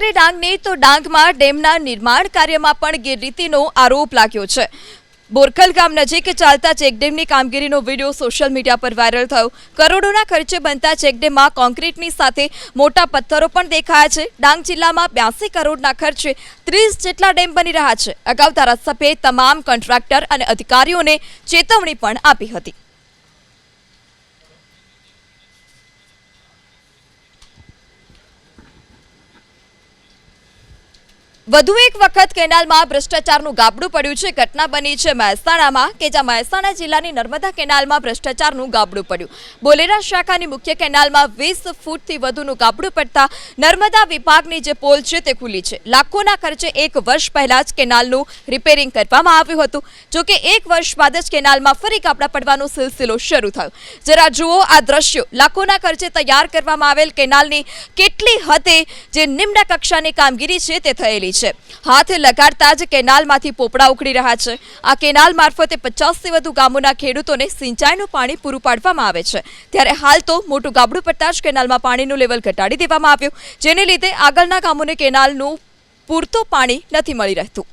કરીએ ડાંગની તો ડાંગમાં ડેમના નિર્માણ કાર્યમાં પણ ગેરરીતિનો આરોપ લાગ્યો છે. બોરખલ ગામ નજીક ચાલતા ચેકડેમની કામગીરીનો વીડિયો સોશિયલ મીડિયા પર વાયરલ થયો. કરોડોના ખર્ચે બનતા ચેકડેમમાં કોન્ક્રીટની સાથે મોટા પથ્થરો પણ દેખાયા છે. ડાંગ જિલ્લામાં બ્યાસી કરોડના ખર્ચે ત્રીસ જેટલા ડેમ બની રહ્યા છે. અગાઉ ધારાસભ્યે તમામ કોન્ટ્રાક્ટર અને અધિકારીઓને ચેતવણી પણ આપી હતી. વધુ એક વખત કેનાલમાં ભ્રષ્ટાચારનું ગાબડું પડ્યું છે. ઘટના બની છે મહેસાણામાં, કે જ્યાં મહેસાણા જિલ્લાની નર્મદા કેનાલમાં ભ્રષ્ટાચારનું ગાબડું પડ્યું. બોલેરા શાખાની મુખ્ય કેનાલમાં વીસ ફૂટથી વધુનું ગાબડું પડતા નર્મદા વિભાગની જે પોલ છે તે ખુલી છે. લાખોના ખર્ચે એક વર્ષ પહેલાં જ કેનાલનું રિપેરિંગ કરવામાં આવ્યું હતું. જો કે એક વર્ષ બાદ જ કેનાલમાં ફરી ગાબડા પડવાનો સિલસિલો શરૂ થયો. જરા જુઓ આ દ્રશ્યો. લાખોના ખર્ચે તૈયાર કરવામાં આવેલ કેનાલની કેટલી હદે જે નિમ્ન કક્ષાની કામગીરી છે તે થયેલી છે. હાથ લગાડતા જ કેનાલમાંથી પોપડા ઉખડી રહ્યા છે. આ કેનાલ મારફતે પચાસથી વધુ ગામોના ખેડૂતોને સિંચાઈનું પાણી પૂરું પાડવામાં આવે છે. ત્યારે હાલ તો મોટું ગાબડું પડતા જ કેનાલમાં પાણીનું લેવલ ઘટાડી દેવામાં આવ્યું, જેને લીધે આગળના ગામોને કેનાલનું પૂરતું પાણી નથી મળી રહેતું.